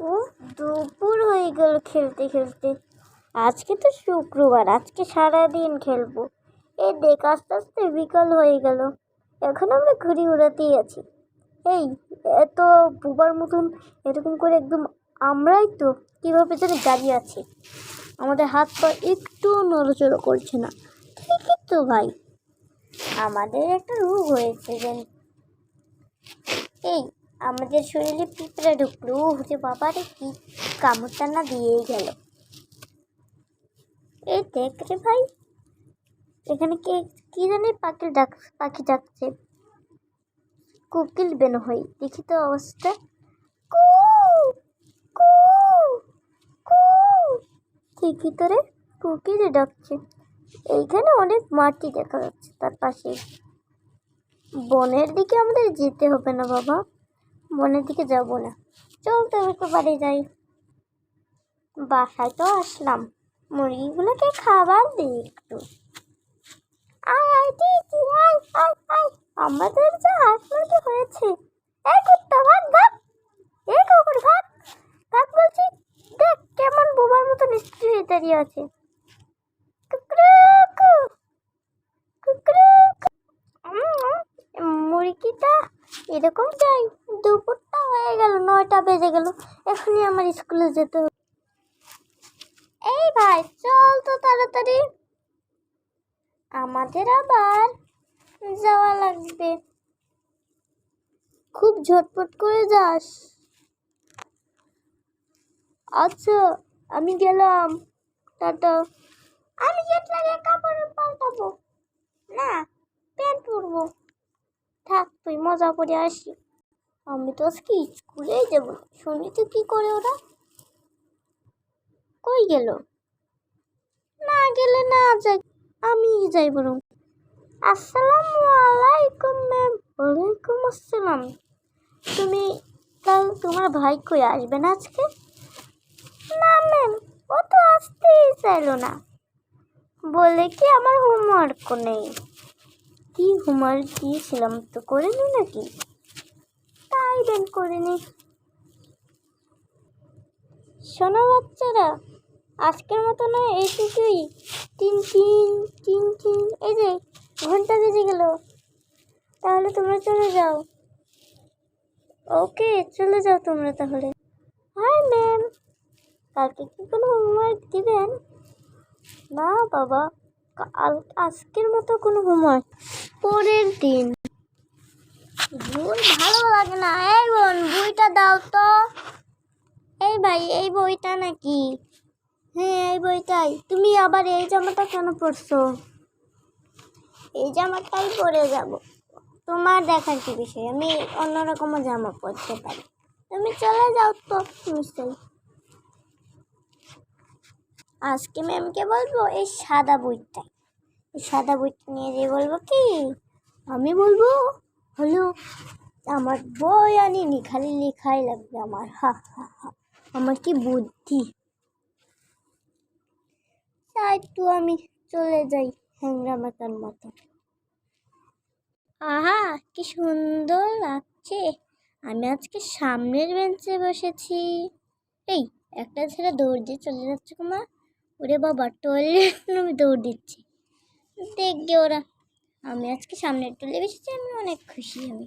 ও দুপুর হয়ে গেল খেলতে খেলতে। আজকে তো শুক্রবার, আজকে সারাদিন খেলব। এই দেখ, আস্তে আস্তে বিকাল হয়ে গেল। এখন আমরা ঘুড়ি উড়াতেই আছি। এই, এত বুবার মতন এরকম করে একদম আমরাই তো কীভাবে যেন দাঁড়িয়ে আছি। আমাদের হাত পা একটু নড়াচড়া করছে না। ঠিকই তো ভাই। আমাদের একটা রোগ হয়েছে যে এই আমাদের শরীরে পিঁপড়ে ঢুকলো। হচ্ছে বাবা রে, কি কামড়টা না দিয়েই গেল। এই দেখ রে ভাই, এখানে কে, কি জানি পাখি ডাক, পাখি ডাকছে। কোকিল বেন হই দেখি তো অবস্থা। কু কু কু ঠিকই তো রে, কোকিল ডাকছে। এইখানে অনেক মাটি দেখা যাচ্ছে তার পাশে। বনের দিকে আমাদের যেতে হবে না বাবা। বনের দিকে যাব না। চল তো একটু বাড়ি যাই। বাসায় তো আসলাম। মুরগিগুলোকে খাবার দিই একটু। আমাদের যা হাঁস হয়েছে। দেখ কেমন মতো কুকরুকু। মুরগিটা এরকম যাই দুপুরটা হয়ে গেল, নয়টা বেজে গেল, এখনই আমার স্কুলে যেতে হবে। এই ভাই, চল তো তাড়াতাড়ি। আমাদের আবার যাওয়া লাগবে। খুব ঝটপট করে যাস। আচ্ছা আমি গেলাম। টাটা। আমি গেট লাগিয়ে কাপড় পাল্টাবো। না, প্যান্ট পরবো। থাক, তুই মজা করে আসি আমি তো আজকে স্কুলেই যাব শুনি তো কি করে ওরা? কই গেল? না গেলে না যাই। আমি যাই বরং। আসসালামু আলাইকুম ম্যাম। ওয়ালাইকুম আসসালাম। তুমি কাল তোমার ভাই কই, আসবে না আজকে? না ম্যাম, ও তো আসতেই চাইলো না। বলে কি আমার হোমওয়ার্ক নেই। কি হোমওয়ার্ক দিয়েছিলাম তো করিনি নাকি? তাই দেন করিনি। শোনো বাচ্চারা, আজকের মতো না এইটুকুই তিন তিন তিন তিন এই যে, ঘণ্টা বেজে গেল। তাহলে তোমরা চলে যাও। ওকে, চলে যাও তোমরা তাহলে। Hi, ma'am. কালকে কি কোনো হোমওয়ার্ক দিবেন? না, বাবা। কাল, আজকের মতো কোনো হোমওয়ার্ক। পরের দিন। বই ভালো লাগে না। এই বোন, বইটা দাও তো। এই ভাই, এই বইটা নাকি? হ্যাঁ এই বইটাই। তুমি আবার এই জামাটা কেন পরছো? এই জামাটাই পরে যাব। তোমার দেখার কি বিষয়? আমি অন্যরকমও জামা পরতে পারি। তুমি চলে যাও তো, নিশ্চয়ই। আজকে ম্যামকে বলব, এই সাদা বইটা এই সাদা বইটা নিয়ে যেয়ে বলব কি? আমি বলব হলো আমার বই আনিনি খালি লেখাই লাগবে আমার, হা হা হা। আমার কি বুদ্ধি? তাই তো আমি চলে যাই হ্যাংরা মাতার মতো। আহা, কি সুন্দর লাগছে। আমি আজকে সামনের বেঞ্চে বসেছি। এই, একটা ছেলে দৌড় দিয়ে চলে যাচ্ছে কুমা। ওরে বাবা টয়লেট আমি দৌড় দিচ্ছি। দেখবে ওরা আমি আজকে সামনের টুলে বসেছি আমি অনেক খুশি আমি।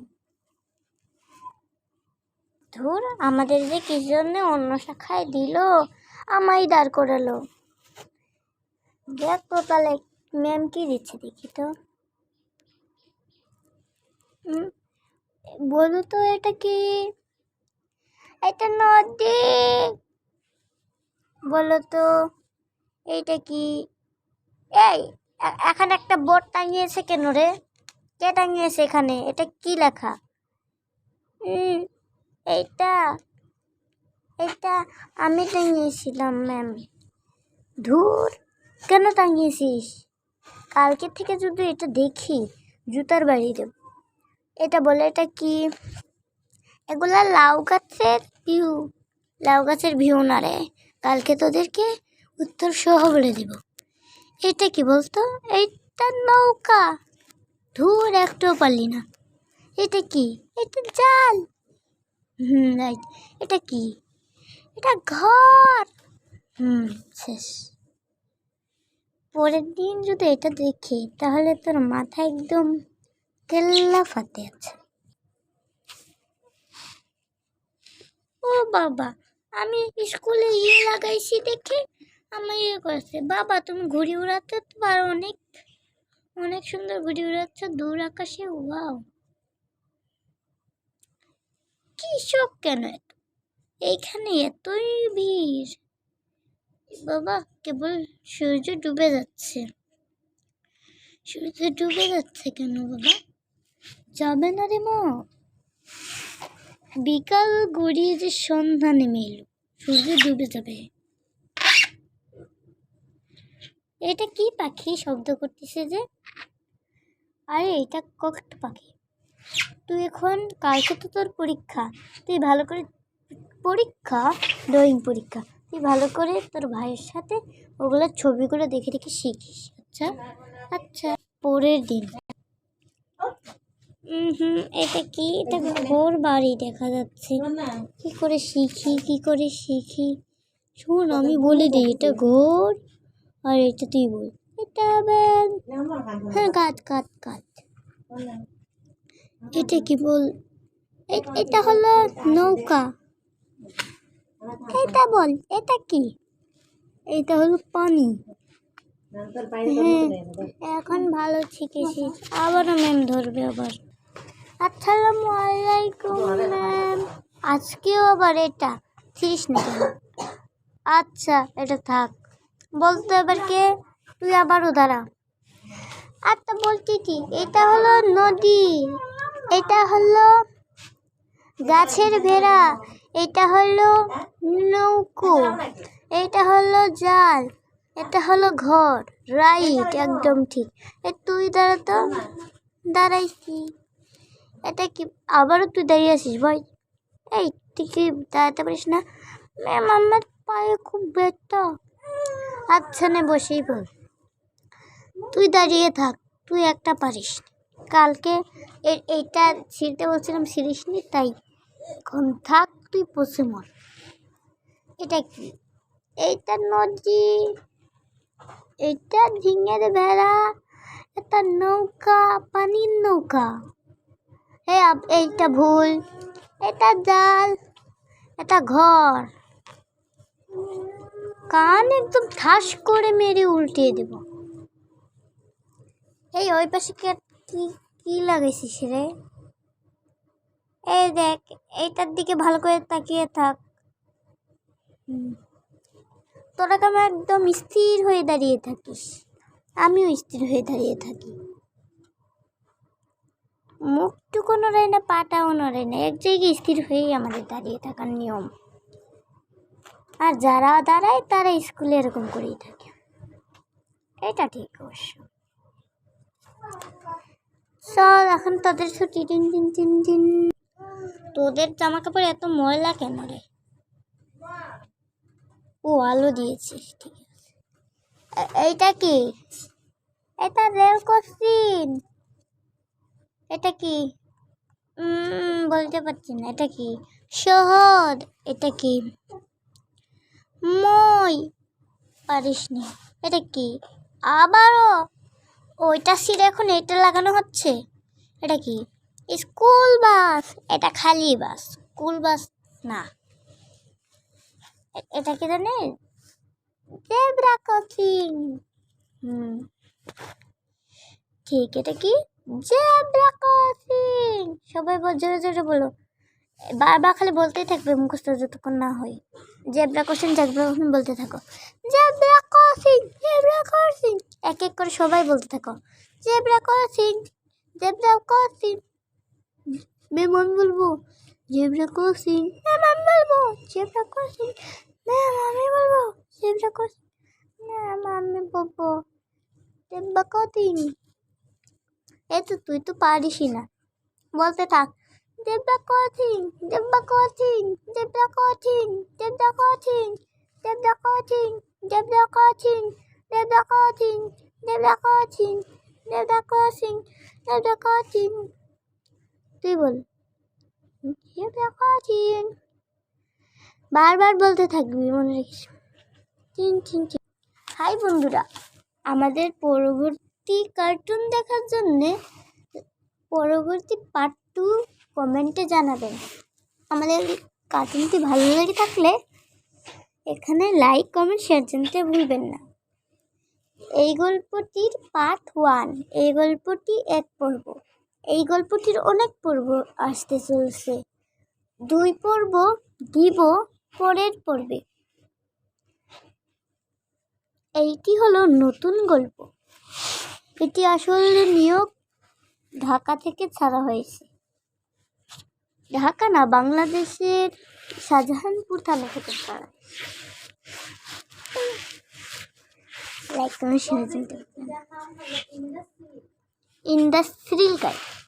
ধুর, আমাদের যে কিছু জন্য অন্য শাখায় দিল, আমায় দাঁড় করালো। দেখ তো তাহলে ম্যাম কি দিচ্ছে দেখি তো। বলো তো এটা কি? এটা নদী। বলো তো, এইটা কি? এই এখানে একটা বোর্ড টাঙিয়েছে কেন রে? কে টাঙিয়েছে এখানে? এটা কি লেখা? এইটা এটা আমি টাঙিয়েছিলাম, ম্যাম। ধুর, কেন টাঙিয়েছিস? কালকে থেকে যদি এটা দেখি জুতার বাড়ি দেব এটা বলে এটা কি? এগুলা লাউ গাছের ভিউ, লাউ গাছের ভিউ না রে। কালকে তোদেরকে উত্তর সহ বলে দেব। এটা কি বলতো? এইটা নৌকা। ধুর, একটাও পারলি না। এটা কি? এটা জাল। হুম এটা কি? এটা ঘর। হুম, শেষ। পরের দিন যদি এটা দেখি, তাহলে তোর মাথা একদম কেল্লা ফাতে আছে। ও বাবা, আমি স্কুলে ইয়ে লাগাইছি দেখে আমার ইয়ে করেছে। বাবা, তুমি ঘুড়ি উড়াতে তো পারো অনেক অনেক সুন্দর ঘুড়ি উড়াচ্ছ, দূর আকাশে, ওয়াও। কি শোক কেন এইখানে এতই ভিড়। বাবা, কেবল সূর্য ডুবে যাচ্ছে। সূর্য ডুবে যাচ্ছে কেন বাবা? যাবে না রে মা। বিকাল গড়িয়ে যে সন্ধ্যা নেমে এলো, সূর্য ডুবে যাবে। এটা কি পাখি? শব্দ করতেছে যে। আরে, এটা ককট পাখি। তুই এখন কালকে তো তোর পরীক্ষা। তুই ভালো করে পরীক্ষা ড্রয়িং পরীক্ষা। তুই ভালো করে তোর ভাইয়ের সাথে ওগুলো ছবিগুলো দেখে দেখে শিখিস। আচ্ছা? আচ্ছা। পরের দিন। হুম, এটা কি? এটা ঘোর বাড়ি দেখা যাচ্ছে। কি করে শিখি, কি করে শিখি? শোন, আমি বলে দিই, এটা ঘোর। আর এটা তুই বল। এটা হ্যাঁ কাত কাত কাত এটা কি বল এটা হলো নৌকা। এটা বল, এটা কি? এটা হলো পানি। হ্যাঁ এখন ভালো শিখেছিস আবারও ম্যাম ধরবে আবার। আসসালামু আলাইকুম ম্যাম আজকেও আবার এটা। ছিস না আচ্ছা এটা থাক। বলতে এবার কে? তুই আবারও দাঁড়া আচ্ছা বলছি কি, এটা হলো নদী, এটা হলো গাছের ভেড়া, এটা হলো নৌকো, এটা হলো জাল, এটা হলো ঘর। রাইট একদম ঠিক। এ, তুই দাঁড়া তো, দাঁড়াইছি। এটা কি, আবারও তুই দাঁড়িয়ে আছিস, ভাই? এই, তুই কি দাঁড়াতে পারিস না? ম্যাম আমার পায়ে খুব ব্যথা। আচ্ছা নে বসেই বল তুই দাঁড়িয়ে থাক, তুই একটা পারিস কালকে এইটা ছিঁড়তে বলছিলাম ছিঁড়িস নি, তাই এখন থাক, তুই বসে মর। এটা কি? এইটা নদী এটা ঝিঙের ভেড়া এটা নৌকা, পানির নৌকা। এ এইটা ভুল, এটা জাল, এটা ঘর। কান একদম ঠাস করে মেরে উল্টিয়ে দেব। এই ওই পাশে কে কি লাগাইছিস রে? এই দেখ, এইটার দিকে ভালো করে তাকিয়ে থাক। তোরা কেমন একদম স্থির হয়ে দাঁড়িয়ে থাকিস? আমিও স্থির হয়ে দাঁড়িয়ে থাকি। মুখটুকু নড়াই না, পাটাও নড়াই না, এক জায়গায় স্থির হয়েই আমাদের দাঁড়িয়ে থাকার নিয়ম। আর যারা দাঁড়ায়, তারা স্কুলে এরকম করেই থাকে। এটা ঠিক অবশ্য। চল, এখন তোদের ছুটি। দিন দিন টিন দিন তোদের জামা কাপড় এত ময়লা কেন রে? ও, আলো দিয়েছিস, ঠিক আছে। এইটা কি? এটা রেল কোশ্চিন এটা কি? বলতে পারছি না। এটা কি? শহর। এটা কি? মই। পারিস নি। এটা কি? আবারও? ওইটা সিট এখন এটা লাগানো হচ্ছে? এটা কি? School bus. এটা খালি বাস। স্কুল বাস না। এটা কি জানিস জেব্রা ক্রসিং হুম। ঠিক, এটা কি? জেব্রা ক্রসিং সবাই জোরে জোরে বলো। বারবার খালি বলতেই থাকবে মুখস্থ যতক্ষণ না হয়। জেব্রা ক্রসিং জেব্রা ক্রসিং বলতে থাকো। জেব্রা ক্রসিং জেব্রা ক্রসিং এক এক করে সবাই বলতে থাকো। Zebra crossing zebra crossing ma'am আমি বলব জেব্রা ক্রসিং ম্যাম আমি বলব জেব্রা ক্রসিং ম্যাম আমি বলব জেব্রা ক্রসিং ম্যাম আমি বলব জেব্রা ক্রসিং এই তো, তুই তো পারিসই না। বলতে থাক। দেবদা কোচিং দেবদা কোচিং দেবদা কোচিং দেবদা কোচিং দেবদা কোচিং দেবদা কোচিং দেবদা কোচিং দেবদা কোচিং দেবদা কোচিং দেবদা কোচিং তুই বল। দেবদা কোচিং বারবার বলতে থাকবি, মনে রাখিস। চিন চিন চিন হাই বন্ধুরা, আমাদের পরবর্তী কার্টুন দেখার জন্যে পরবর্তী পার্ট টু কমেন্টে জানাবেন। আমাদের কার্টুনটি ভালো লেগে থাকলে এখানে লাইক, কমেন্ট শেয়ার জানতে ভুলবেন না। এই গল্পটির পার্ট ওয়ান এই গল্পটি এক পর্ব। এই গল্পটির অনেক পর্ব আসতে চলছে। দুই পর্ব দিব পরের পর্বে। এইটি হলো নতুন গল্প। এটি আসলে নিয়োগ ঢাকা থেকে ছাড়া হয়েছে। ঢাকা না বাংলাদেশের শাহজাহানপুর থানা থেকে পাড়া। Like share industrial guide